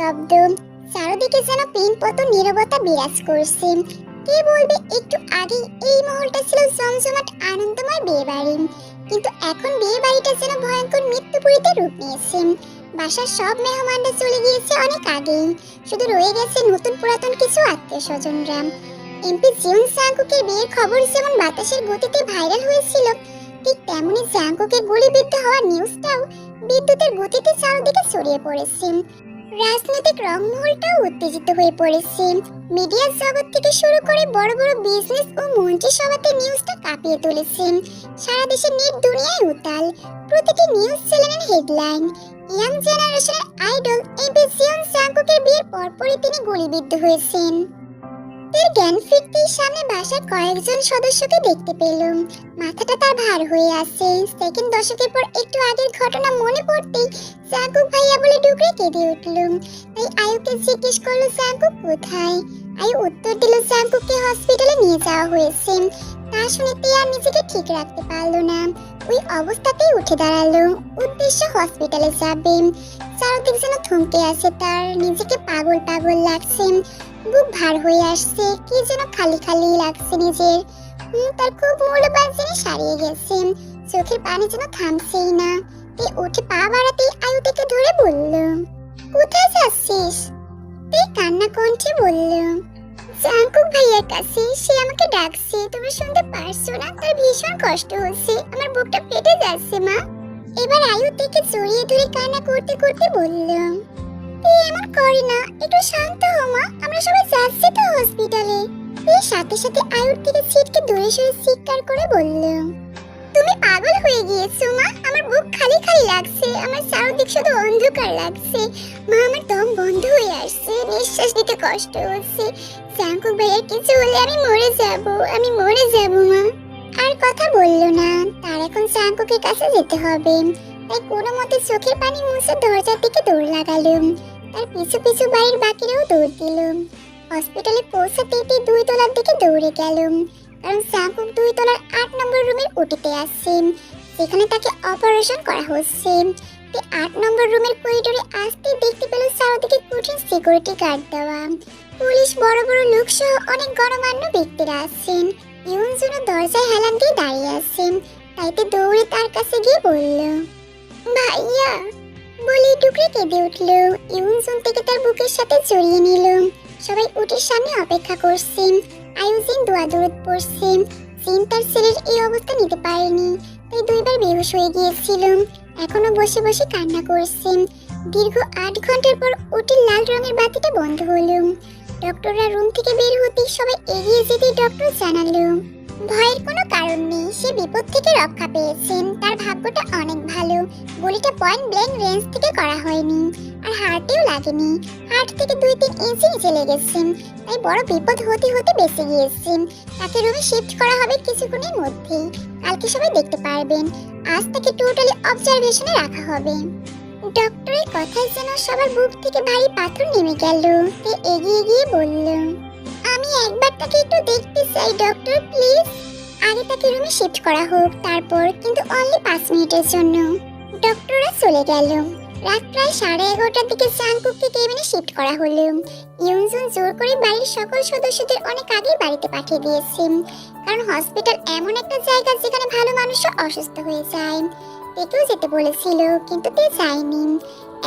নিস্তব্ধ চারদিকে যেন পিনপত নীরবতা বিরাজ করছে। কে বলবে, একটু আগে এই মহলটা ছিল জমজমাট আনন্দময় বিয়ে বাড়ি। কিন্তু এখন বিয়ে বাড়িটা যেন ভয়ঙ্কর মৃত্যুপুরীতে রূপ নিয়েছে। বাসার সব মেহমানরা চলে গিয়েছে অনেক আগেই। শুধু রয়ে গেছে নতুন পুরাতন কিছু আত্মীয় স্বজনরা এমপি জিউন সাংকুকের বিয়ের খবর যেমন বাতাসের গতিতে ভাইরাল হয়েছিল, ঠিক তেমনি জাঙ্কুকের গুলিবিদ্ধ হওয়ার নিউজটাও বিদ্যুতের গতিতে চারদিকে ছড়িয়ে পড়েছে। রাজনৈতিক রংমহলটাও উত্তেজিত হয়ে পড়েছে। মিডিয়ার জগৎ থেকে শুরু করে বড় বড় বিজনেস ও মন্ত্রিসভাতে নিউজটা কাঁপিয়ে তুলেছে। সারা দেশে নেট দুনিয়ায় উতাল। প্রতিটি নিউজ চ্যানেলের হেডলাইন ইয়াং জেনারেশনের আইডল এমপি জিয়ন সাংকুকের বিয়ের পরপরই তিনি গুলিবিদ্ধ হয়েছেন। তার জ্ঞান ফিরতেই সামনে বাসার কয়েকজন সদস্যকে দেখতে পেলুম। মাথাটা তার ভার হয়ে আছে। সেকেন্ড দশকের পর একটু আগের ঘটনা মনে পড়তেই জাকুব ভাইয়া বলে ডুকরে কেঁদে উঠলুম। তাই আয়ুকে জিজ্ঞেস করল জাকুব কোথায়? আয়ু উত্তর দিল জাকুবকে হসপিটালে নিয়ে যাওয়া হয়েছে। তা শুনে আর নিজেকে ঠিক রাখতে পারল না। ওই অবস্থাতেই উঠে দাঁড়াল। উদ্দেশ্য হসপিটালে যাবে। চারদিক যেন থমকে আছে তার। নিজেকে পাগল পাগল লাগছে। বুক ভার হয়ে আসছে, কি যেন খালি খালি লাগছে নিজের। তার খুব মূল্যবান জিনিস হারিয়ে গেছে। চোখের পানি যেন থামছেই না। তে উঠে পা বাড়াতেই আয়ু থেকে ধরে বলল, কোথায় যাচ্ছিস? তে কান্না কণ্ঠে বলল জাঙ্কুক ভাইয়ার কাছে, সে আমাকে ডাকছে। তুমি শুনতে পারছ না? তার ভীষণ কষ্ট হচ্ছে। আমার বুকটা ফেটে যাচ্ছে, মা। এবার আয়ু থেকে জড়িয়ে ধরে কান্না করতে করতে বলল এমন করি না একটু শান্ত মা, আমরা সবাই যাচ্ছি তো হসপিটালে তুই সাথে সাথে আয়ুর থেকে ছিটকে দূরে সরে চিৎকার করে বলল তুমি পাগল হয়ে গিয়েছো মা, আমার বুক খালি লাগছে, আমার চারদিক শুধু অন্ধকার লাগছে। মা, আমার দম বন্ধ হয়ে আসছে, নিঃশ্বাস নিতে কষ্ট হচ্ছে। জাঙ্কুক ভাইয়ের কিছু হলে আমি মরে যাব, আমি মরে যাব মা। আর কথা বলল না, তার এখন জাঙ্কুকের কাছে যেতে হবে। তাই কোনো মতে চোখের পানি মুছে দরজার দিকে দৌড় লাগালুম তার পিছু পিছু বাড়ির বাকিরাও দৌড় দিলুম হসপিটালে পৌঁছাতে দুই তলার দিকে দৌড়ে গেলুম। কারণ সাকুক দুই তলার আট নম্বর রুমের ওটিতে আসছেন সেখানে তাকে অপারেশন করা হচ্ছে। তে আট নম্বর রুমের করিডোরে আসতে দেখতে পেল চারদিকে কঠিন সিকিউরিটি গার্ড দেওয়া। পুলিশ, বড় বড় লোক সহ অনেক গণমান্য ব্যক্তিরা আসছেন ইউন জন্য দরজায় হেলান দিয়ে দাঁড়িয়ে আছেন তাইতে দৌড়ে তার কাছে গিয়ে বলল, ভাইয়া বলি টুকরে কেঁদে উঠল। ইউনসুন থেকে তার বুকের সাথে জড়িয়ে নিল। সবাই উটের সামনে অপেক্ষা করছেন আয়ুজিন দোয়া দৌড় পড়ছে। জিন তার ছেলের এই অবস্থা নিতে পারেনি, তাই দুইবার বেহুশ হয়ে গিয়েছিল। এখনও বসে বসে কান্না করছেন দীর্ঘ আট ঘণ্টার পর উটের লাল রঙের বাতিটা বন্ধ হলো। ডক্টররা রুম থেকে বের হতেই সবাই এগিয়ে যেতে ডক্টর জানালো ভয়ের কোনো কারণ নেই। সে বিপদ থেকে রক্ষা পেয়েছেন। তার ভাগ্যটা অনেক ভালো। গুলিটা পয়েন্ট ব্ল্যাঙ্ক রেঞ্জ থেকে করা হয়নি। আর হার্টেও লাগেনি। হার্ট থেকে দুই তিন ইঞ্চি নিচে লেগেছে তাই বড় বিপদ হতে হতে বেঁচে গিয়েছে তাকে রুমে শিফট করা হবে কিছুক্ষণের মধ্যেই। কালকে সবাই দেখতে পারবেন। আজ তাকে টোটালি অবজারভেশনে রাখা হবে। ডক্টরের কথায় যেন সবার বুক থেকে ভারী পাথর নেমে গেল। এগিয়ে গিয়ে বলল আমি একবার তাকে একটু দেখতে চাই ডক্টর প্লিজ আগে তাকে রুমে শিফট করা হোক, তারপর কিন্তু অনলি পাঁচ মিনিটের জন্য। ডক্টররা চলে গেল। রাত প্রায় সাড়ে এগারোটার দিকে চাংকুককে কেবিনে শিফট করা হলো। ইউনজুন জোর করে বাড়ির সকল সদস্যদের অনেক আগেই বাড়িতে পাঠিয়ে দিয়েছে। কারণ হসপিটাল এমন একটা জায়গা যেখানে ভালো মানুষও অসুস্থ হয়ে যায়। তেকেও যেতে বলেছিল, কিন্তু তে যায়নি।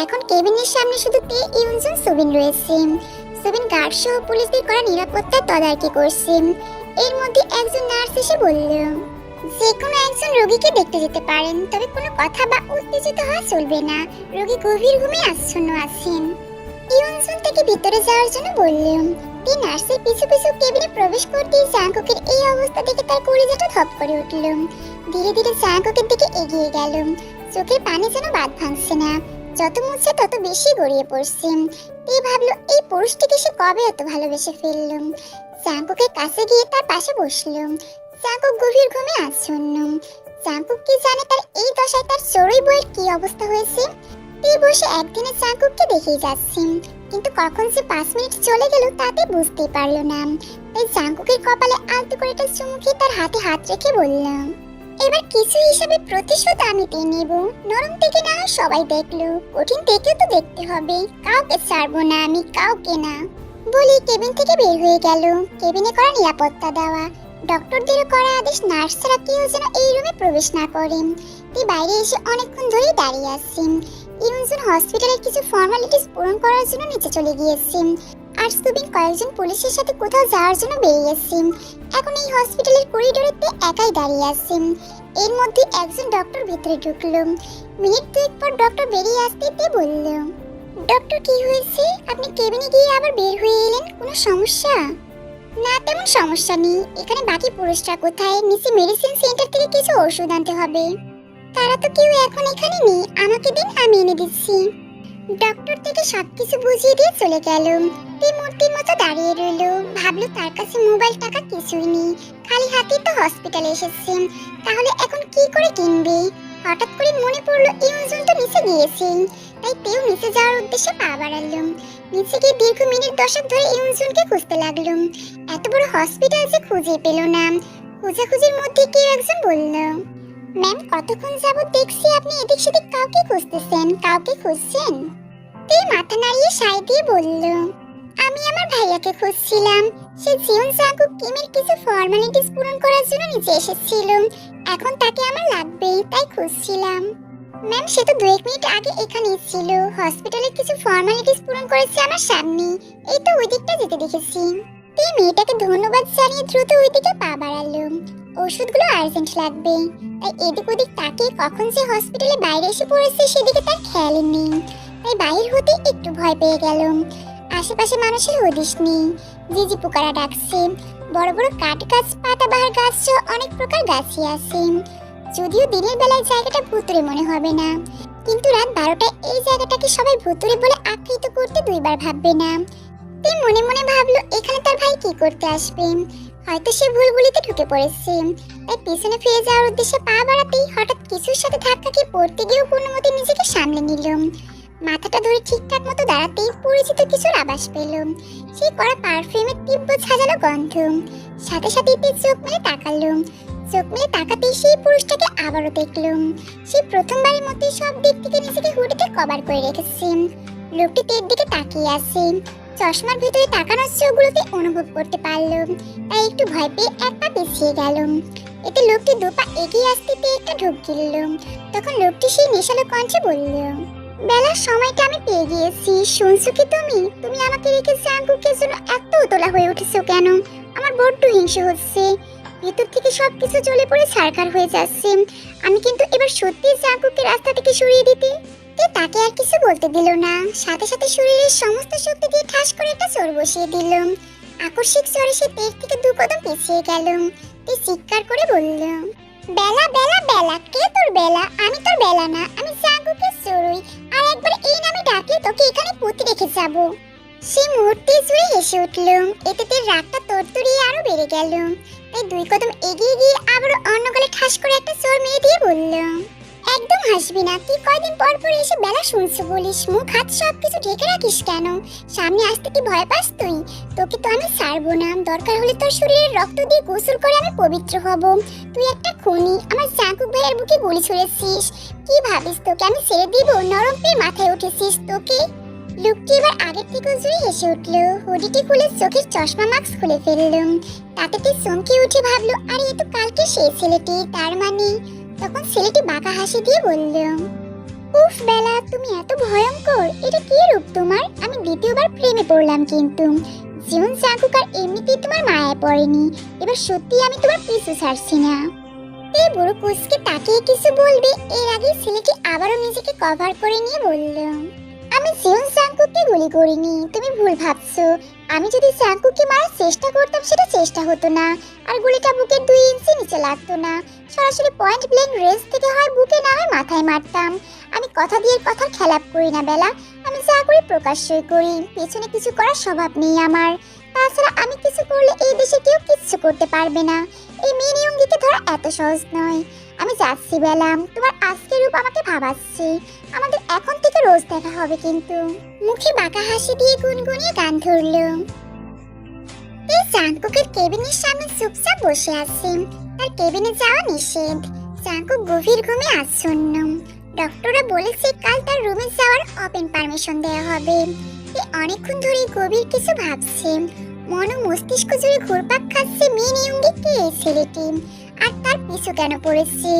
এখন কেবিনের সামনে শুধু তে ইউনজুন সুবিন রয়েছে। সুবিন গার্ড সহ পুলিশদের করা নিরাপত্তার তদারকি করছে। এর মধ্যে একজন নার্স এসে বলল, যে কোনো একজন রোগীকে দেখতে যেতে পারেন, তবে কোনো কথা বা উত্তেজিত হওয়া চলবে না। রোগী গভীর ঘুমে আচ্ছন্ন আছেন। ইউনসুন থেকে ভিতরে যাওয়ার জন্য বললাম তিনি নার্সের পিছু পিছু কেবিনে প্রবেশ করতেই জাঙ্কুকের এই অবস্থা দেখে তার কলিজাটা ধপ করে উঠল। ধীরে ধীরে জাঙ্কুকের দিকে এগিয়ে গেল। চোখের পানি যেন বাদ ভাঙছে না। যত মুছে তত বেশি গড়িয়ে পড়ছে। তে ভাবলো, এই পুরুষটিকে সে কবে এত ভালোবেসে ফেললাম জাঙ্কুকের কাছে গিয়ে তার পাশে বসলাম চাকুক গভীর ঘুমে আচ্ছন্ন। চাকুক কি জানে তার এই দশায় তার চড়ুই বইয়ের কি অবস্থা হয়েছে? তে বসে একদিনে চাকুককে দেখেই যাচ্ছে। কিন্তু কখন যে পাঁচ মিনিট চলে গেল তাতে বুঝতেই পারল না। তাই চাকুকের কপালে আলতো করে একটা চুমুকে তার হাতে হাত রেখে বললাম এবার কিছু হিসাবে প্রতিশোধ আমি দিয়ে নেব। নরম থেকে না, সবাই দেখল। কঠিন থেকেও তো দেখতে হবে। কাউকে ছাড়বো না আমি, কাউকে না। বলি কেবিন থেকে বের হয়ে গেল। কেবিনে করা নিরাপত্তা দেওয়া। ডক্টরদেরও করা আদেশ, নার্সরা কেউ যেন এই রুমে প্রবেশ না করেন। তুই বাইরে এসে অনেকক্ষণ ধরেই দাঁড়িয়ে আছি ইউনজন হসপিটালের কিছু ফর্মালিটিস পূরণ করার জন্য নিচে চলে গিয়েছি। আর সুবিন কয়েকজন পুলিশের সাথে কোথাও যাওয়ার জন্য বেরিয়েছি এখন এই হসপিটালের করিডোরেতে একাই দাঁড়িয়ে আছি। এর মধ্যে একজন ডক্টর ভিতরে ঢুকলো। মিনিট দুয়েক পর ডক্টর বেরিয়ে আসতে বলল ডক্টর কি হয়েছে? আপনি কেবিনে গিয়ে আবার বের হয়ে এলেন? কোনো সমস্যা? না, তেমন সমস্যা নেই। এখানে বাকি পুরুষরা কোথায়? নিচে মেডিসিন সেন্টার থেকে কিছু ওষুধ আনতে হবে। তারা তো কেউ এখন এখানে নেই, আমাকে দিন আমি এনে দিচ্ছি। ডক্টর থেকে সবকিছু বুঝিয়ে দিয়ে চলে গেল মূর্তির মতো দাঁড়িয়ে রইল। ভাবলো তার কাছে মোবাইল টাকা কিছুই নেই। খালি হাতেই তো হসপিটালে এসেছে। তাহলে এখন কি করে কিনবে? হঠাৎ করে মনে পড়ল ইউজন তো নিচে গিয়েছে। তাই তেও নিচে যাওয়ার উদ্দেশ্যে পা বাড়ালো নিচে গিয়ে দীর্ঘ মিনিট দশক ধরে ইউজনকে খুঁজতে লাগল এত বড় হসপিটাল যে খুঁজে পেল না। খোঁজাখুঁজির মধ্যে কেউ একজন বলল ম্যাম, কতক্ষণ যাবত দেখছি আপনি এদিক সেদিক কাউকে খুঁজতেছেন, কাউকে খুঁজছেন? তে মাথা নাড়িয়ে সাই দিয়ে বলল, আমি আমার ভাইয়াকে খুঁজছিলাম। সে জিওন সাকু কিমের কিছু ফর্মালিটিস পূরণ করার জন্য নিচে এসেছিল। এখন তাকে আমার লাগবে তাই খুঁজছিলাম। ম্যাম, সে তো দু এক মিনিট আগে এখানে ছিল। হসপিটালে কিছু ফর্মালিটিস পূরণ করেছে আমার সামনে এই তো ওই দিকটা যেতে দেখেছি। তে মেয়েটাকে ধন্যবাদ জানিয়ে দ্রুত ওই দিকে পা বাড়ালো। ওষুধগুলো আর্জেন্ট লাগবে। তাই এদিক ওদিক তাকিয়ে কখন যে হসপিটালে বাইরে এসে পড়েছে সেদিকে তার খেয়াল নেই। তাই বাইরে হতে একটু ভয় পেয়ে গেল। আশেপাশে মানুষের হদিশ নেই। জিজি পোকারা ডাকছে। বড় বড় কাঠ গাছ, পাতাবাহার গাছ অনেক প্রকার গাছই আছে। যদিও দিনের বেলায় জায়গাটা ভুতুরে মনে হবে না। কিন্তু রাত বারোটায় এই জায়গাটাকে সবাই ভুতুরে বলে আখ্যায়িত করতে দুইবার ভাববে না। তে মনে মনে ভাবলো, এখানে তার ভাই কি করতে আসবে? হয়তো সে ভুলগুলিতে ঢুকে পড়েছে। তাই পিছনে ফিরে যাওয়ার উদ্দেশ্যে পা বাড়াতেই হঠাৎ কিছুর সাথে ধাক্কা খেয়ে পড়তে গিয়েও কোনো মতে নিজেকে সামলে নিল। মাথাটা ধরে ঠিকঠাক মতো দাঁড়াতেই পরিচিত কিছুর আভাস পেল। সেই করা পারফিউমের তীব্র ঝাঁঝালো গন্ধ। সাথে সাথে চোখ মেলে তাকালো। চোখ মেলে তাকাতেই সেই পুরুষটাকে আবারও দেখল। সে প্রথমবারের মধ্যে সব দিক থেকে নিজেকে হুডিতে কভার করে রেখেছে। লোকটি তের দিকে তাকিয়ে আছে। চশমার ভিতরে তাকানোর চোখগুলোকে অনুভব করতে পারল। তাই একটু ভয় পেয়ে এক পা পিছিয়ে গেল। এতে লোকটি দুপা এগিয়ে আসতে একটা ঢোক গিলল। তখন লোকটি সেই নেশালো কণ্ঠে বলল, বেলার সময়টা আমি পেয়ে গিয়েছি। শুনছো কি তুমি? তুমি আমাকে রেখে জাঙ্কুকের জন্য এত উতলা হয়ে উঠেছো কেন? আমার বড্ড হিংসে হচ্ছে। ভেতর থেকে সব কিছু জ্বলে পড়ে ছারখার হয়ে যাচ্ছে। আমি কিন্তু এবার সত্যি জাঙ্কুকে রাস্তা থেকে সরিয়ে দিতে তে তাকে আর কিছু বলতে দিল না। সাথে সাথে শরীরের সমস্ত শক্তি দিয়ে ঠাস করে একটা চোর বসিয়ে দিল। আকস্মিক চরে সে তের থেকে দু কদম পিছিয়ে গেল। তে চিৎকার করে বলল, বেলা বেলা বেলা, কে তোর বেলা? আমি তোর বেলা না, আমি জাঙ্কুকে চোরই আর একবার এই নামে ডাকলে তোকে এখানে পুঁতে রেখে যাব। সে মুহূর্তে জুড়ে হেসে উঠল। এতে তের রাগটা তরতরিয়ে আরও বেড়ে গেল। তাই দুই কদম এগিয়ে গিয়ে আবারও অন্য গলে ঠাস করে একটা চোর মেরে দিয়ে বলল একদম হাসবি না। তুই কয়দিন পর পর এসে বেলা শুনছো বলিস? মুখ, হাত সব কিছু ঢেকে রাখিস কেন? সামনে আসতে কি ভয় পাস তুই? তোকে তো আমি ছাড়বো না। দরকার হলে তোর শরীরের রক্ত দিয়ে গোসল করে আমি পবিত্র হব। তুই একটা খুনি। আমার চাকুক ভাইয়ের বুকে গুলি ছুঁড়েছিস। কি ভাবিস তোকে? আমি ছেড়ে দিব? নরম পেয়ে মাথায় উঠেছিস তোকে? লোকটি এবার আগের থেকে জুড়ে হেসে উঠল। হুডিটি খুলে চোখের চশমা মাস্ক খুলে ফেলল তাতে চমকে উঠে ভাবলো, আরে, এ তো কালকে সেই ছেলেটি। তার মানে তখন ছেলেটি বাঁকা হাসি দিয়ে বলল, উফ বেলা, তুমি এত ভয়ঙ্কর, এটা কি রূপ তোমার? আমি দ্বিতীয়বার প্রেমে পড়লাম কিন্তু। জীবন চাকুক আর এমনিতেই তোমার মায়া পড়েনি। এবার সত্যি আমি তোমার পিছু ছাড়ছি না। এই বুড়ো কুচকে তাকিয়ে কিছু বলবে এর আগে ছেলেটি আবারও নিজেকে কভার করে নিয়ে বলল আমি সিউন চাকুককে গুলি করিনি, তুমি ভুল ভাবছ। আমি যদি চাকুকে মারার চেষ্টা করতাম, সেটা চেষ্টা হতো না। আর গুলিটা বুকের দুই ইঞ্চি নিচে লাগতো না। সরাসরি পয়েন্ট ব্ল্যাঙ্ক রেঞ্জ থেকে হয় বুকে, না হয় মাথায় মারতাম। আমি কথা দিয়ে কথার খেলাপ করি না বেলা। আমি যা করি প্রকাশ্যই করি। পেছনে কিছু করার স্বভাব নেই আমার। তাছাড়া আমি কিছু করলে এই দেশে কেউ কিচ্ছু করতে পারবে না। এই মেয়ে নিয়ঙ্গিকে ধরা এত সহজ নয়। আমি যাচ্ছি, বেলাম। তোমার আজকের রূপ আমাকে ভাবাচ্ছে। আমাদের এখন থেকে রোজ দেখা হবে কিন্তু। মুখে বাঁকা হাসি দিয়ে গুনগুনিয়ে গান ধরলো। এই জাঙ্কুকের কেবিনের সামনে চুপচাপ বসে আছে। তার কেবিনে যাওয়া নিষেধ। চাকু গভীর ঘুমে আচ্ছন্ন। ডক্টররা বলেছে কাল তার রুমে যাওয়ার ওপেন পারমিশন দেওয়া হবে। সে অনেকক্ষণ ধরে গভীর কিছু ভাবছে মন ও মস্তিষ্ক জুড়ে ঘুরপাক খাচ্ছে মেয়ে নিয়ঙ্গি কে এই ছেলেটি। আর তার পিছু কেন পড়েছে?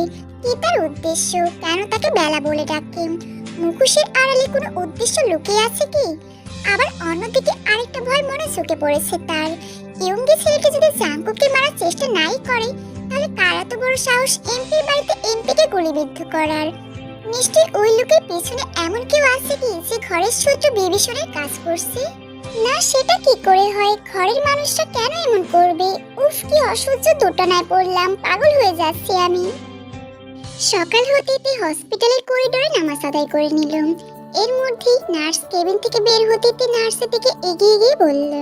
কি তার উদ্দেশ্য? কেন তাকে বেলা বলে ডাকে? মুখোশের আড়ালে কোনো উদ্দেশ্য লুকিয়ে আছে কি? আবার অন্যদিকে আরেকটা ভয় মনে চোখে পড়েছে তার। ইয়ঙ্গি ছেলেটি যদি জাঙ্কুকে মারার চেষ্টা নাই করে, তাহলে কার এত বড় সাহস এমপির বাড়িতে এমপিকে গুলিবিদ্ধ করার? নিশ্চয়ই ওই লোকের পিছনে এমন কেউ আছে কি যে ঘরের শত্রু বিভীষণের কাজ করছে? না, সেটা কি করে হয়? ঘরের মানুষটা কেন এমন করবে? উফ, কি অসহ্য দোটানায় পড়লাম, পাগল হয়ে যাচ্ছি আমি। সকাল হতেই হসপিটালের করিডোরে নামাজ আদায় করে নিলাম। এর মধ্যেই নার্স কেবিন থেকে বের হতেই নার্সের দিকে এগিয়ে গিয়ে বলল,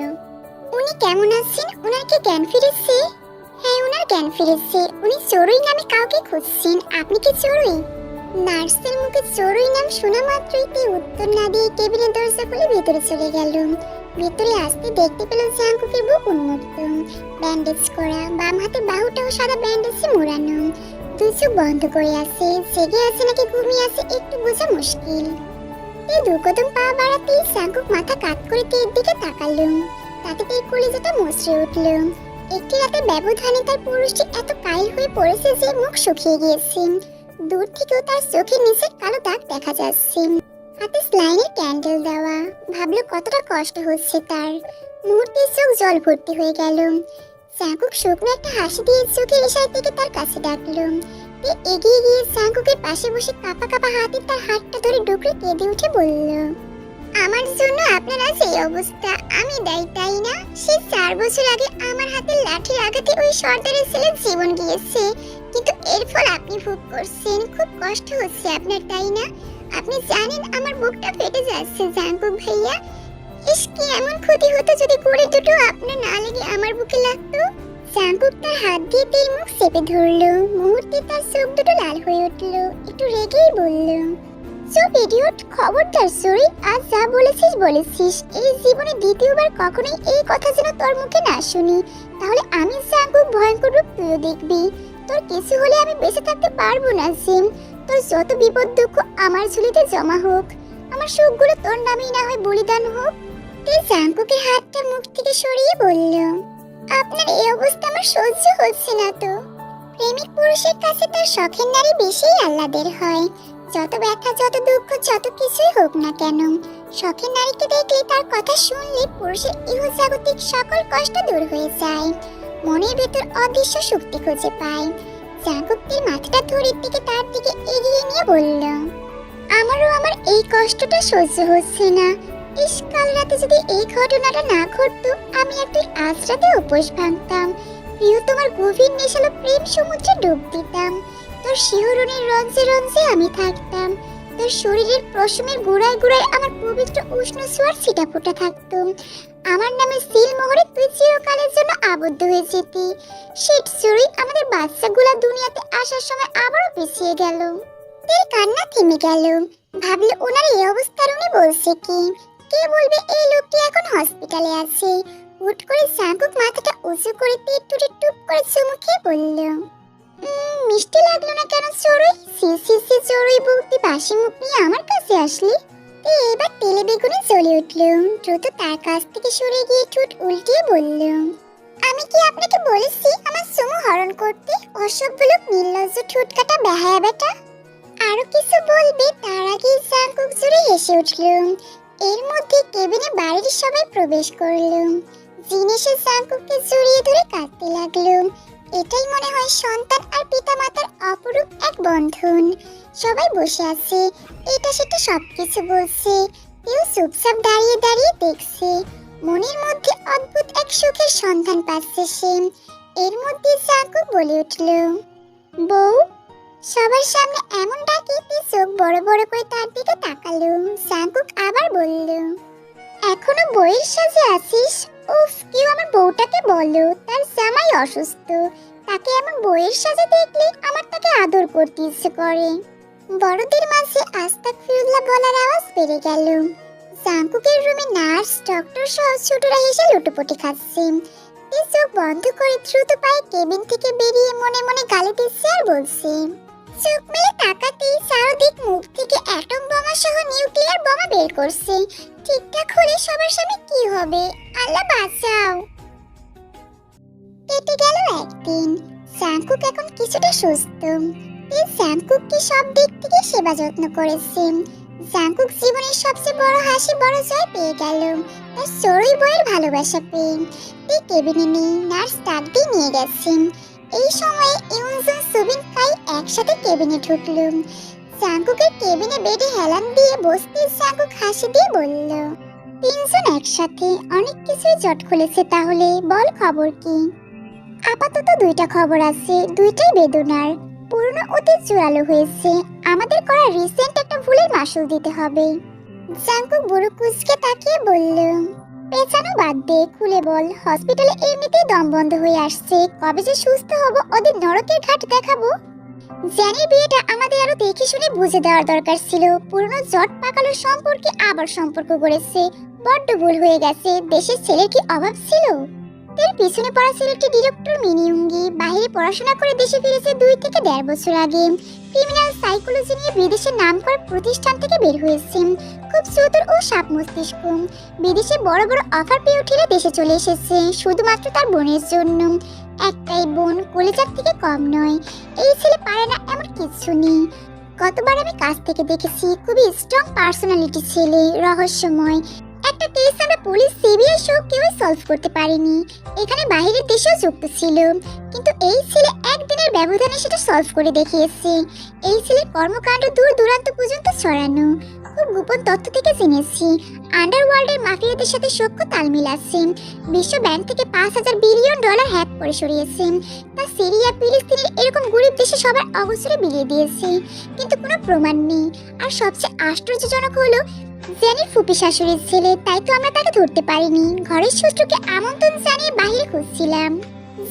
উনি কেমন আছেন? ওনার কি জ্ঞান ফিরেছে? হ্যাঁ ওনার জ্ঞান ফিরেছে। উনি চড়ুই নামে কাউকে খুঁজছেন। আপনি কি চড়ুই? নার্সের মুখে চড়ুই নাম শোনা মাত্রই তে উত্তর না দিয়ে কেবিনের দরজা খুলে ভেতরে চলে গেল। ভেতরে আসতে দেখতে পেল জাঙ্কুকের বুক উন্মুক্ত ব্যান্ডেজ করা, বাম হাতে বাহুটাও সাদা ব্যান্ডেজে মোড়ানো। দুই চোখ বন্ধ করে আছে, জেগে আছে নাকি ঘুমিয়ে আছে একটু বোঝা মুশকিল। এই দু কদম পা বাড়াতেই জাঙ্কুক মাথা কাত করে তের দিকে তাকালো। তাতে তের কলিজাটা মুচড়ে উঠল। একটি রাতে ব্যবধানে তার পুরুষটি এত কাইল হয়ে পড়েছে যে মুখ শুকিয়ে গিয়েছে। দূর থেকেও তার চোখের নিচে কালো দাগ দেখা যাচ্ছে। হাতে স্লাইনের ক্যান্ডেল দেওয়া। ভাবলো কতটা কষ্ট হচ্ছে তার। মুহূর্তে চোখ জল ভর্তি হয়ে গেল। চাকুক শুকনো একটা হাসি দিয়ে চোখের ইশারা থেকে তার কাছে ডাকলো। এগিয়ে গিয়ে চাকুকের পাশে বসে কাপা কাপা হাতে তার হাতটা ধরে ডুকরে কেঁদে উঠে বলল, আমার জন্য আপনার আজ এই অবস্থা। আমি দায়ী, তাই না? সে চার বছর আগে আমার হাতে লাঠির আঘাতে ওই সর্দারের ছেলের জীবন গিয়েছে। এর ফল আপনি ভোগ করছেন, খুব কষ্ট হচ্ছে আপনার, তাই না? আপনি জানেন আমার বুকটা ফেটে যাচ্ছে জাঙ্কুক ভাইয়া। ইস, কি এমন ক্ষতি হতো যদি করে দুটো আপনার না লেগে আমার বুকে লাগতো? জাঙ্কুক তার হাত দিয়ে তেল মুখ চেপে ধরলো। মুহূর্তে তার চোখ দুটো লাল হয়ে উঠল, একটু রেগেই বলল চুপ ইডিয়ট খবরদার, সরি, আজ যা বলেছিস বলেছিস। এই জীবনে দ্বিতীয়বার কখনোই এই কথা যেন তোর মুখে না শুনি। তাহলে আমি জাঙ্কুক ভয়ঙ্কর রূপ তুইও দেখবি। তোর কিছু হলে আমি বেঁচে থাকতে পারব না জিম তোর যত বিপদ দুঃখ আমার ঝুলিতে জমা হোক, আমার সুখগুলো তোর নামেই না হয় বলিদান হোক। তে জাঙ্কুকের হাতটা মুখ থেকে সরিয়ে বলল, আপনার এই অবস্থা আমার সহ্য হচ্ছে না তো। প্রেমিক পুরুষের কাছে তার শখের নারী বেশিই আহ্লাদের হয়। যত ব্যথা, যত দুঃখ, যত কিছুই হোক না কেন, শখের নারীকে দেখলে তার কথা শুনলে পুরুষের ইহজাগতিক সকল কষ্ট দূর হয়ে যায়। মনের ভেতর অদৃশ্য শক্তি খুঁজে পায়। জাগতির মাথাটা ধরে দিকে তার দিকে এগিয়ে নিয়ে বলল, আমারও আমার এই কষ্টটা সহ্য হচ্ছে না। ইস, কাল রাতে যদি এই ঘটনাটা না ঘটতো, আমি একদিন আজ রাতে উপোস ভাঙতাম। প্রিয়, তোমার গভীর নেশালো প্রেম সমুদ্রে ডুব দিতাম। তোর শিহরণের রঞ্জে রঞ্জে আমি থাকতাম। তোর শরীরের পশমের গোড়ায় গোড়ায় আমার পবিত্র উষ্ণ সোয়ার ছিটা ফোটা থাকতো। আমার নামে সিল মোহরে তুই চিরকালের জন্য আবদ্ধ হয়ে যেতি। শিট চুরি আমাদের বাচ্চাগুলা দুনিয়াতে আসার সময় আবারও পিছিয়ে গেল। তের কান্না থেমে গেল। ভাবলে ওনার এই অবস্থার উনি বলছে কি? কে বলবে এই লোকটি এখন হসপিটালে আছে? হুট করে চাকুক মাথাটা উঁচু করে তীর টুটে টুপ করে চুমু খেয়ে বলল মিষ্টি লাগল না কেন চড়ুই? সি সি সি চড়ুই বলতে বাসি মুখ নিয়ে আমার কাছে আসলি? তে এবার তেলে বেগুনে জ্বলে উঠল দ্রুত তার কাছ থেকে সরে গিয়ে ঠোঁট উল্টিয়ে বলল আমি কি আপনাকে বলেছি আমার চুমু হরণ করতে? অসভ্য লোক, নির্লজ্জ ঠোঁট কাটা বেহায়া বেটা আরও কিছু বলবে? তার আগেই জাঙ্কুক জুড়ে হেসে উঠল এর মধ্যে কেবিনে বাড়ির সবাই প্রবেশ করল জিনিসের জাঙ্কুককে জড়িয়ে ধরে কাঁদতে লাগল এটাই মনে হয় সন্তান আর পিতামাতার অপরূপ এক বন্ধন। সবাই বসে আছে। এটা সেটা সবকিছু বলছে। কেউ চুপচাপ দাঁড়িয়ে দাঁড়িয়ে দেখছে। মনের মধ্যে অদ্ভুত এক সুখের সন্ধান পাচ্ছে সে। এর মধ্যে জাঙ্কুক বলে উঠল, বউ, সবার সামনে এমন ডাকে চোখ বড় বড় করে তার দিকে তাকালো। জাঙ্কুক আবার বলল, এখনও বইয়ের সাজে আছিস? উফ, কেউ আমার বউটাকে বলো, তার জামাই অসুস্থ। তাকে এমন বইয়ের সাজে দেখলে আমার তাকে আদর করতে ইচ্ছে করে। বড়দের মাঝে আস্তাক ফিরুল্লাহ বলার আওয়াজ বেড়ে গেল। জাঙ্কুকের রুমে নার্স, ডক্টর সহ ছোটরা হেসে লুটোপুটি খাচ্ছে। চোখ বন্ধ করে দ্রুত পায়ে কেবিন থেকে বেরিয়ে মনে মনে গালি দিচ্ছে আর বলছে, চোখ মেলে তাকাতেই চারদিক মুখ থেকে অ্যাটম বোমা সহ নিউক্লিয়ার বোমা বের করছে। ঠিকঠাক হলে সবার সামনে কি হবে? আল্লাহ বাঁচাও। কেটে গেল একদিন। স্যাংকুক এখন কিছুটা সুস্থ। এই স্যাংকুককে সব দিক থেকে সেবা যত্ন করেছে। স্যাংকুক জীবনের সবচেয়ে বড় হাসি, বড় জয় পেয়ে গেল। তার সরই বইয়ের ভালোবাসা পেয়ে। এই কেবিনে নিয়ে নার্স ডাক দিয়ে নিয়ে গেছেন এই সময়ে ইউনজুন, সুবিন কাই একসাথে কেবিনে ঢুকলো। স্যাংকুকের কেবিনে বেডে হেলান দিয়ে বসতে স্যাংকুক হাসি দিয়ে বলল তিনজন একসাথে অনেক কিছুই জট খুলেছে তাহলে বল খবর কি? আপাতত দুইটা খবর আছে, দুইটাই বেদনার। পুরনো অতীত জোরালো হয়েছে, আমাদের করা রিসেন্ট একটা ভুলের মাসুল দিতে হবে। জাঙ্কুক বুড়ো কুচকে তাকিয়ে বলল, পেছানো বাদ দে, খুলে বল হসপিটালে এমনিতেই দম বন্ধ হয়ে আসছে, কবে যে সুস্থ হব, ওদের নরকের ঘাট দেখাবো? জ্যানের বিয়েটা আমাদের আরও দেখে শুনে বুঝে দেওয়ার দরকার ছিল, পুরনো জট পাকালো সম্পর্কে আবার সম্পর্ক গড়েছে বড্ড ভুল হয়ে গেছে। দেশের ছেলের কি অভাব ছিল? তার পিছনে পড়া ছেলেটি ডিরেক্টর মিনিউঙ্গি বাইরে পড়াশোনা করে দেশে ফিরেছে দুই থেকে দেড় বছর আগে। ক্রিমিনাল সাইকোলজি নিয়ে বিদেশের নাম করা প্রতিষ্ঠান থেকে বের হয়েছে। খুব চতুর ও সাপ মস্তিষ্ক। বিদেশে বড় বড় অফার পেয়ে উঠিলে দেশে চলে এসেছে, শুধুমাত্র তার বোনের জন্য। একটাই বোন কলেজার থেকে কম নয়। এই ছেলে পারে না এমন কিছু নেই। কতবার আমি কাছ থেকে দেখেছি, খুবই স্ট্রং পার্সোনালিটি ছেলে, রহস্যময়। একটা কেস আমরা পুলিশ সিবিআই সহ কেউ সলভ করতে পারিনি। এখানে বাইরের দেশেও যুক্ত ছিল। কিন্তু এই ছেলে একদিনের ব্যবধানে সেটা সলভ করে দেখিয়েছে। এই ছেলের কর্মকাণ্ড দূর দূরান্ত পর্যন্ত ছড়ানো। খুব গোপন তথ্য থেকে জেনেছি। আন্ডারওয়ার্ল্ডের মাফিয়াদের সাথে সখ্য তাল মিলাচ্ছে। বিশ্ব ব্যাংক থেকে পাঁচ হাজার বিলিয়ন ডলার হ্যাক করে সরিয়েছে। তা সিরিয়া, ফিলিস্তিনের এরকম গরিব দেশে সবার অবসরে বিলিয়ে দিয়েছে। কিন্তু কোনো প্রমাণ নেই। আর সবচেয়ে আশ্চর্যজনক হলো, জেনির ফুপি শাশুড়ির ছেলে, তাই তো আমরা তাকে ধরতে পারিনি। ঘরের শ্বশুরকে আমন্ত্রণ জানিয়ে বাহিরে খুঁজছিলাম।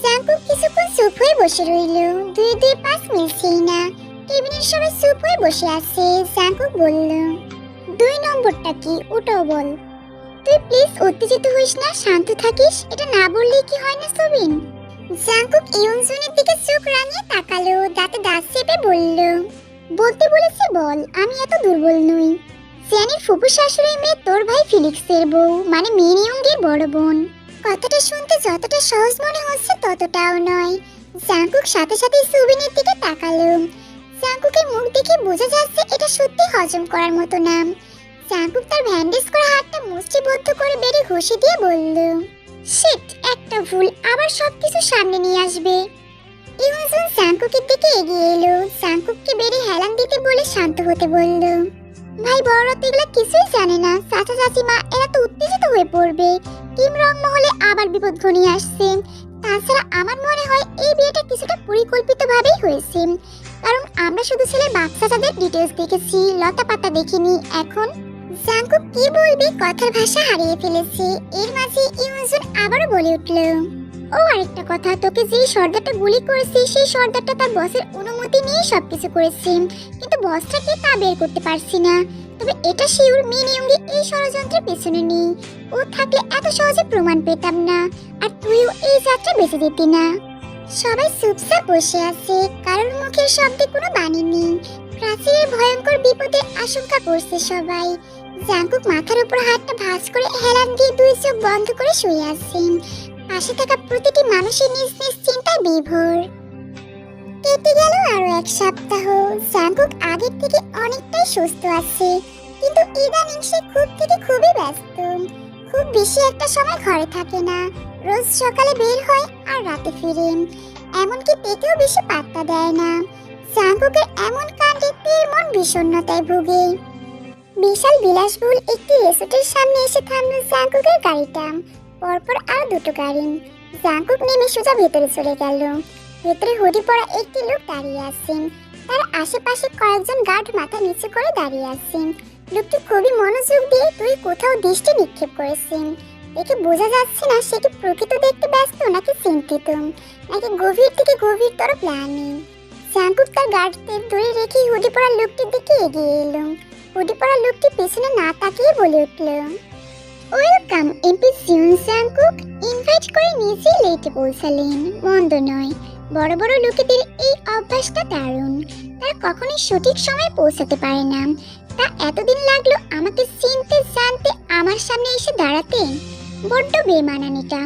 জাঙ্কু কিছুক্ষণ চুপ হয়ে বসে রইল। দুই দুই পাঁচ মিলছেই না। টেবিলের সবাই চুপ হয়ে বসে আছে, জাঙ্কু বলল, দুই নম্বরটা কি? ওটাও বল। তুই প্লিজ উত্তেজিত হইস না, শান্ত থাকিস, এটা না বললেই কি হয় না সবিন? জাঙ্কুক ইয়নজুনের দিকে চোখ রাঙিয়ে তাকালো, দাঁতে দাঁত চেপে বলল, বলতে বলেছে বল, আমি এত দুর্বল নই। জ্যানির ফুপু শাশুড়ি মেয়ে তোর ভাই ফিলিক্সের বউ মানে মিনিয়ঙ্গের বড় বোন। কথাটা শুনতে যতটা সহজ মনে হচ্ছে ততটাও নয়। জাঙ্কুক সাথে সাথে সুবিনের দিকে তাকালো। জাঙ্কুকের মুখ দেখে বোঝা যাচ্ছে এটা সত্যি হজম করার মতো না জাঙ্কুক তার ব্যান্ডেজ করা হাতটা মুষ্টিবদ্ধ করে বেড়ে ঘষে দিয়ে বলল, শিট, একটা ভুল, আবার সবকিছু সামনে নিয়ে আসবে। ইমোজন জাঙ্কুকের দিকে এগিয়ে এলো। জাঙ্কুককে বেড়ে হেলান দিতে বলে শান্ত হতে বলল, ভাই বড়রা তো এগুলো কিছুই জানে না। চাচা, চাচিমা, এরা তো উত্তেজিত হয়ে পড়বে। কিম রং মহলে আবার বিপদ ঘনিয়ে আসছে। তাছাড়া আমার মনে হয় এই বিয়েটা কিছুটা পরিকল্পিত ভাবেই হয়েছে। কারণ আমরা শুধু ছেলে বাপ চাচাদের ডিটেলস দেখেছি লতা পাতা দেখিনি, এখন জাঙ্কুক কি বলবে কথার ভাষা হারিয়ে ফেলেছে, এর মাঝে ইমোজন আবারও বলে উঠল, ও আরেকটা কথা, তোকে যেই সর্দারটা গুলি করেছি, সেই সর্দারটা তার বসের অনুমতি নিয়ে সবকিছু করেছে, কিন্তু বসটাকে তা বের করতে পারছি না, তবে এটা শিওর মিনিয়ঙ্গি এই ষড়যন্ত্রের পেছনে নেই, ও থাকলে এত সহজে প্রমাণ পেতাম না, আর তুইও এই যাত্রা বেঁচে দিতি না। সবাই চুপচাপ বসে আছে কারোর মুখের শব্দে কোনো বাণী নেই। প্রাচীরের ভয়ঙ্কর বিপদের আশঙ্কা করছে সবাই। জাঙ্কুক মাথার উপর হাতটা ভাঁজ করে হেলান দিয়ে দুই চোখ বন্ধ করে শুয়ে আছেন পাশে থাকা প্রতিটি মানুষের নিজ নিজ চিন্তায় বিভোর। কেটে গেল আরও এক সপ্তাহ। জাঙ্কুক আগের থেকে অনেকটাই সুস্থ আছে, কিন্তু ইদানিং সে খুব থেকে খুবই ব্যস্ত। খুব বেশি একটা সময় ঘরে থাকে না। রোজ সকালে বের হয় আর রাতে ফিরে। এমনকি পেটেও বেশি পাত্তা দেয় না। জাঙ্কুকের এমন কাণ্ডে তের মন বিষণ্ণতায় ভুগে। বিশাল বিলাসবহুল একটি রেসর্টের সামনে এসে থামল জাঙ্কুকের গাড়িটা। পরপর আর দুটো গাড়ি। জাঙ্কুক নেমে সোজা ভেতরে চলে গেল। ভেতরে হুডি পরা একটি লোক দাঁড়িয়ে আছেন তার আশেপাশে কয়েকজন গার্ড মাথা নিচু করে দাঁড়িয়ে আছেন লোকটি খুবই মনোযোগ দিয়ে তুই কোথাও দৃষ্টি নিক্ষেপ করেছেন দেখে বোঝা যাচ্ছে না, সে কি প্রকৃত দেখতে ব্যস্ত নাকি চিন্তিত? নাকি গভীর থেকে গভীরতর প্ল্যানিং জাঙ্কুক তার গাড়িতে দূরে রেখে হুডি পরা লোকটির দিকে এগিয়ে এলো। হুডি পরা লোকটি পেছনে না তাকিয়ে বলে উঠল ওয়েলকাম এমপি সিউন জাঙ্কুক ইনভাইট করে নিজে লেটে পৌঁছালেন। মন্দ নয়, বড় বড় লোকেদের এই অভ্যাসটা দারুণ। তারা কখনোই সঠিক সময়ে পৌঁছাতে পারে না। তা এতদিন লাগল আমাকে চিনতে জানতে আমার সামনে এসে দাঁড়াতে বড্ড বেমানানিটা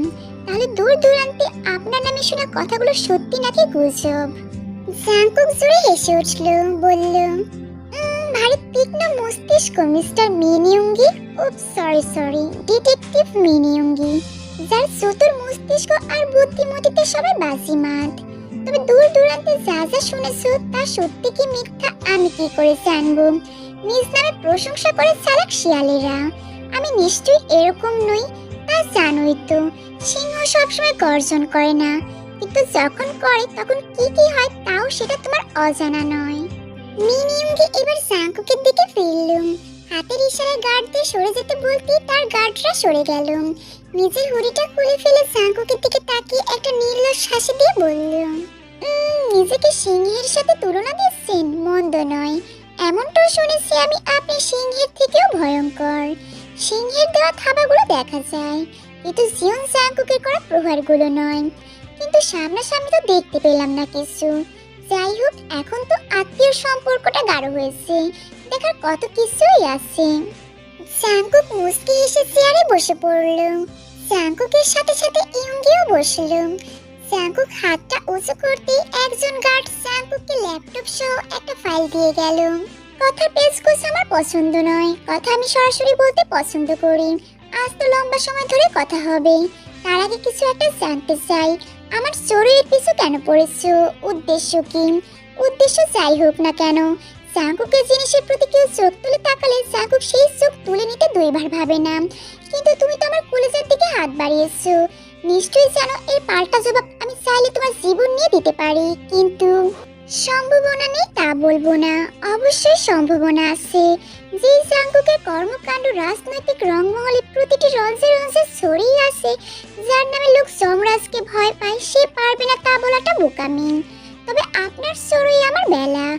তাহলে দূর দূরান্তে আপনার নামে শোনা কথাগুলো সত্যি নাকি গুজব? জাঙ্কুক জোরে হেসে উঠল বলল "উম, ভারী তীক্ষ্ণ মস্তিষ্ক মিস্টার মিনিয়ঙ্গি। উপ সরি সরি ডিটেকটিভ মিনিয়ঙ্গি যার চতুর মস্তিষ্ক আর বুদ্ধিমতিতে সবাই বাজিমাত। তবে দূর দূরান্তে যা যা শুনেছো তা সত্যি কি মিথ্যা আমি কি করে জানব? নিজ নামে প্রশংসা করে চালাক শিয়ালেরা। আমি নিশ্চয়ই এরকম নই জানোই তো সিংহ সবসময় গর্জন করে না। কিন্তু যখন করে তখন কি কি হয় তাও সেটা তোমার অজানা নয়। মিনিয়মকে এবার জাঙ্কুকের দিকে ফিরলুম হাতের ইশারায় গার্ডদের সরে যেতে বলতেই তার গার্ডরা সরে গেল নিজের হুড়িটা খুলে ফেলে জাঙ্কুকের দিকে তাকিয়ে একটা নির্লস হাসি দিয়ে বলল "উম, নিজেকে সিংহের সাথে তুলনা দিচ্ছেন? মন্দ নয়। এমনটাও শুনেছি আমি আপনি সিংহের থেকেও ভয়ঙ্কর। সিংহের দেওয়া থাবাগুলো দেখা যায়। কিন্তু জিয়ন জাঙ্কুকের করা প্রহারগুলো নয়। কিন্তু সামনাসামনি তো দেখতে পেলাম না কিছু। যাই হোক, এখন তো আত্মীয় সম্পর্কটা গাঢ় হয়েছে। দেখার কত কিছুই আছে। জাঙ্কুক মুসকি হেসে চেয়ারে বসে পড়ল। জাঙ্কুকের সাথে সাথে ইয়ঙ্গিও বসল। জাঙ্কুক হাতটা উঁচু করতেই একজন গার্ড জাঙ্কুককে ল্যাপটপ সহ একটা ফাইল দিয়ে গেল। কথার পেজকোস আমার পছন্দ নয়। কথা আমি সরাসরি বলতে পছন্দ করি। আজ তো লম্বা সময় ধরে কথা হবে। তার আগে কিছু একটা জানতে চাই। আমার শরীরের পিছু কেন পড়েছো? উদ্দেশ্য কি? উদ্দেশ্য যাই হোক না কেন। চাকুকের জিনিসের প্রতি কেউ চোখ তুলে তাকালে চাকুক সেই চোখ তুলে নিতে দুইবার ভাবে না। কিন্তু তুমি তো আমার কলেজের দিকে হাত বাড়িয়েছো। নিশ্চয়ই জানো এর পাল্টা জবাব আমি চাইলে তোমার জীবন নিয়ে দিতে পারি। কিন্তু সম্ভাবনা নেই তা বলব না। অবশ্যই সম্ভাবনা আছে। যে চাঙ্কুকের কর্মকাণ্ড, রাজনৈতিক রংমহলে প্রতিটি রঞ্জে রঞ্জে ছড়িয়ে আছে, যার নামে লোক যমরাজকে ভয় পায়, সে পারবে না তা বলাটা বোকামি। তবে আপনার চড়ুই আমার বেলা।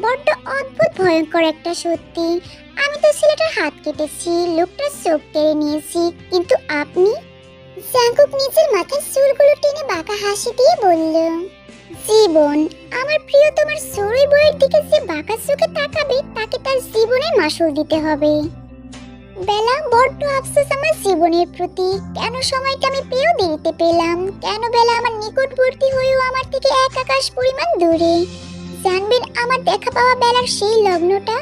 বড্ড অদ্ভুত, ভয়ঙ্কর একটা সত্যি। আমি তো ছেলেটার হাত কেটেছি, লোকটার চোখ কেড়ে নিয়েছি। কিন্তু আপনি? জাঙ্কুক নিজের মাথার চুলগুলো টেনে বাঁকা হাসি দিয়ে বলল জীবন। আমার প্রিয়, তোমার চড়ুই বইয়ের দিকে যে বাঁকা চোখে তাকাবে, তাকে তার জীবনের মাসুল দিতে হবে। বেলা, বড্ড আফসোস আমার জীবনের প্রতি। কেন সময়টা আমি পেয়েও দেরিতে পেলাম? কেন বেলা আমার নিকটবর্তী হয়েও আমার থেকে এক আকাশ পরিমাণ দূরে? জানবেন আমার দেখা পাওয়া বেলার সেই লগ্নটা?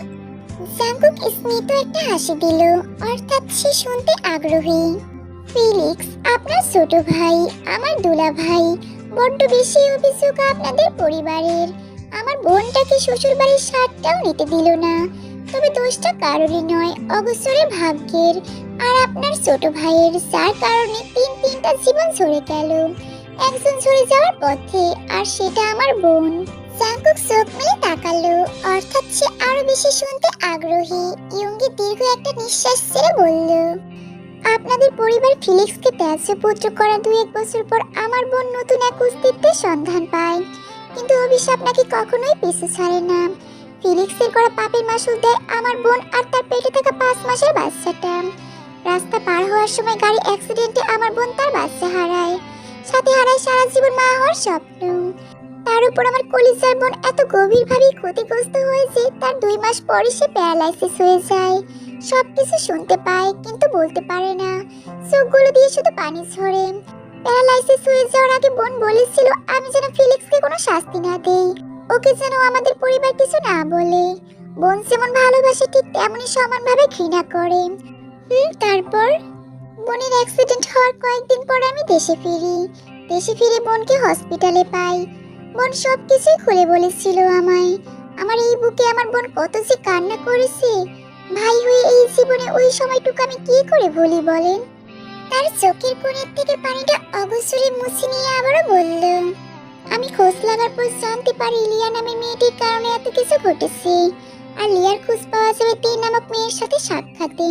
জাঙ্কুক স্মিত একটা হাসি দিল, অর্থাৎ সে শুনতে আগ্রহী। ফিলিক্স, আপনার ছোট ভাই, আমার দুলা ভাই বড্ড বেশি অভিযোগ আপনাদের পরিবারের। আমার বোনটাকে শ্বশুর বাড়ির সারটাও নিতে দিল না। তবে দোষটা কারোরই নয়, অবসরে ভাগ্যের। আর আপনার ছোট ভাইয়ের যার কারণে তিন তিনটা জীবন ঝরে গেল। একজন ঝরে যাওয়ার পথে, আর সেটা আমার বোন। জাঙ্কুক চোখ মেলে তাকালো, অর্থাৎ সে আরও বেশি শুনতে আগ্রহী। ইয়ঙ্গি দীর্ঘ একটা নিঃশ্বাস ছেড়ে বলল আপনাদের পরিবার ফিলিক্সকে ত্যায্য পুত্র করা দুই এক বছর পর আমার বোন নতুন এক অস্তিত্বের সন্ধান পায়। কিন্তু অভিশাপ নাকি কখনোই পিছু ছাড়ে না। ফিলিক্সের করা পাপের মাসুল দেয় আমার বোন আর তার পেটে থাকা পাঁচ মাসের বাচ্চাটা। রাস্তা পার হওয়ার সময় গাড়ি অ্যাক্সিডেন্টে আমার বোন তার বাচ্চা হারায়। সাথে হারায় সারা জীবন মা হওয়ার স্বপ্ন। তার উপর আমার কলিজার বোন এত গভীরভাবে ক্ষতিগ্রস্ত হয়েছে তার দুই মাস পরে সে প্যারালাইসিস হয়ে যায়। সবকিছু শুনতে পায়, কিন্তু বলতে পারে না। চোখগুলো দিয়ে শুধু পানি ঝরে। প্যারালাইসিস হয়ে যাওয়ার আগে বোন বলেছিল, আমি যেন ফিলিক্সকে কোনো শাস্তি না দেই। ওকে যেন আমাদের পরিবার কিছু না বলে। বোন যেমন ভালোবাসে, ঠিক তেমনই সমানভাবে ঘৃণা করে। হুম, তারপর? বোনের অ্যাক্সিডেন্ট হওয়ার কয়েকদিন পর আমি দেশে ফিরি। দেশে ফিরে বোনকে হসপিটালে পাই। বোন সব কিছুই খুলে বলেছিল আমায়। আমার এই বুকে আমার বোন কত যে কান্না করেছে। ভাই হয়ে এই জীবনে ওই সময়টুকু আমি কি করে ভুলি বলেন? তার চোখের কোণের থেকে পানিটা অবসরে মুছে নিয়ে আবারও বলল আমি খোঁজ লাগার পর জানতে পারি লিয়া নামের মেয়েটির কারণে এত কিছু ঘটেছে। আর লিয়ার খোঁজ পাওয়া যাবে তে নামক মেয়ের সাথে সাক্ষাতে,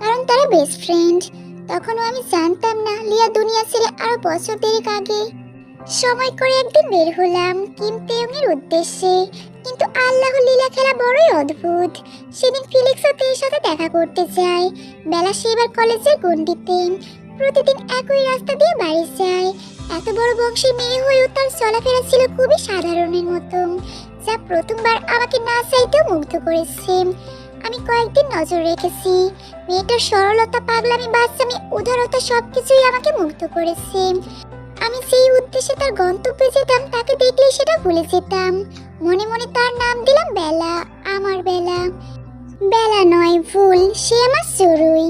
কারণ তারা বেস্ট ফ্রেন্ড তখনও আমি জানতাম না, লিয়া দুনিয়া ছেড়ে আরও বছর দেড়েক আগে সময় করে একদিন বের হলাম কিম তেয়ংয়ের উদ্দেশ্যে। কিন্তু আল্লাহ লীলা খেলা বড়ই অদ্ভুত। সেদিন ফিলিক্স ও তের সাথে দেখা করতে যায় বেলা সেবার কলেজের গণ্ডিতে। প্রতিদিন একই রাস্তা দিয়ে বাড়ি যায় এত বড় বংশের মেয়ে হয়েও তার চলাফেরা ছিল খুবই সাধারণের মতো, যা প্রথমবার আমাকে না চাইতেও মুগ্ধ করেছে। আমি কয়েকদিন নজর রেখেছি। মেয়েটার সরলতা, পাগলামি, বাচ্চামি, উদারতা সবকিছুই আমাকে মুগ্ধ করেছে। আমি সেই উদ্দেশ্যে তার গন্তব্যে যেতাম, তাকে দেখলে সেটা ভুলে যেতাম। মনে মনে তার নাম দিলাম বেলা, আমার বেলা। বেলা নয়, ভুল, সে আমার চড়ুই